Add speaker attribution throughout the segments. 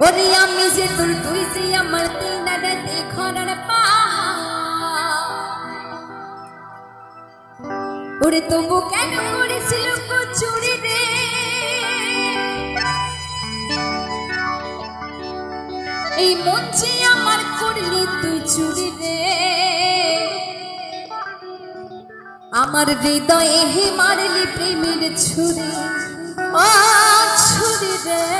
Speaker 1: ওরে আমি যে তোর তবু কেন করেছিল চুরি রে? এই যে আমার করলি তুই চুরি রে। আমার হৃদয়ে হে মারলি প্রেমের ছুরি। ও ছুরি রে।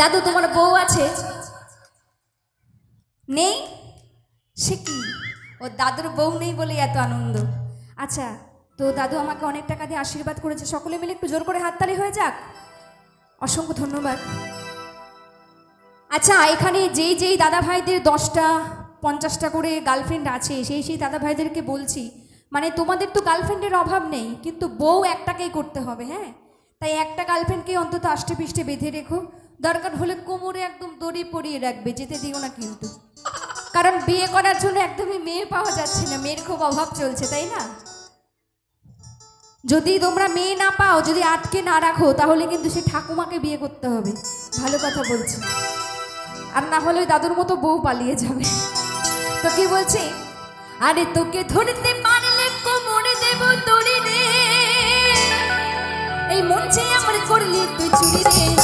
Speaker 1: দাদু, তোমার বউ আছে? নেই? সে কি? ও দাদুর বউ নেই বলে এত আনন্দ। আচ্ছা তো দাদু আমাকে অনেক টাকা দিয়ে আশীর্বাদ করেছে। সকলে মিলে একটু জোর করে হাততালি হয়ে যাক? অসংখ্য ধন্যবাদ। আচ্ছা এখানে যেই যেই দাদা ভাইদের দশটা, পঞ্চাশটা করে গার্লফ্রেন্ড আছে, সেই সেই দাদা ভাইদেরকে বলছি মানে তোমাদের তো গার্লফ্রেন্ডের অভাব নেই, কিন্তু বউ একটাকেই করতে হবে হ্যাঁ? তাই একটা গার্লফ্রেন্ডকে অন্তত আষ্টে পিষ্টে বেঁধে রেখো। দরকার হলে কোমরে একদম দড়ি পরিয়ে রাখবে, যেতে দিও না কিন্তু। কারণ বিয়ে করার জন্য একদমই মেয়ে পাওয়া যাচ্ছে না, মেয়ের খুব অভাব চলছে, তাই না? যদি তোমরা মেয়ে না পাও, যদি আটকে না রাখো, তাহলে কিন্তু সে ঠাকুমাকে বিয়ে করতে হবে। ভালো কথা বলছি। আর না হলে দাদুর মতো বউ পালিয়ে যাবে। তো কি বলছে? আরে তোকে ধরতে পারলে কোমরে দেব তোরে রে। এই মঞ্চে আমার করলি তুই চুরি রে।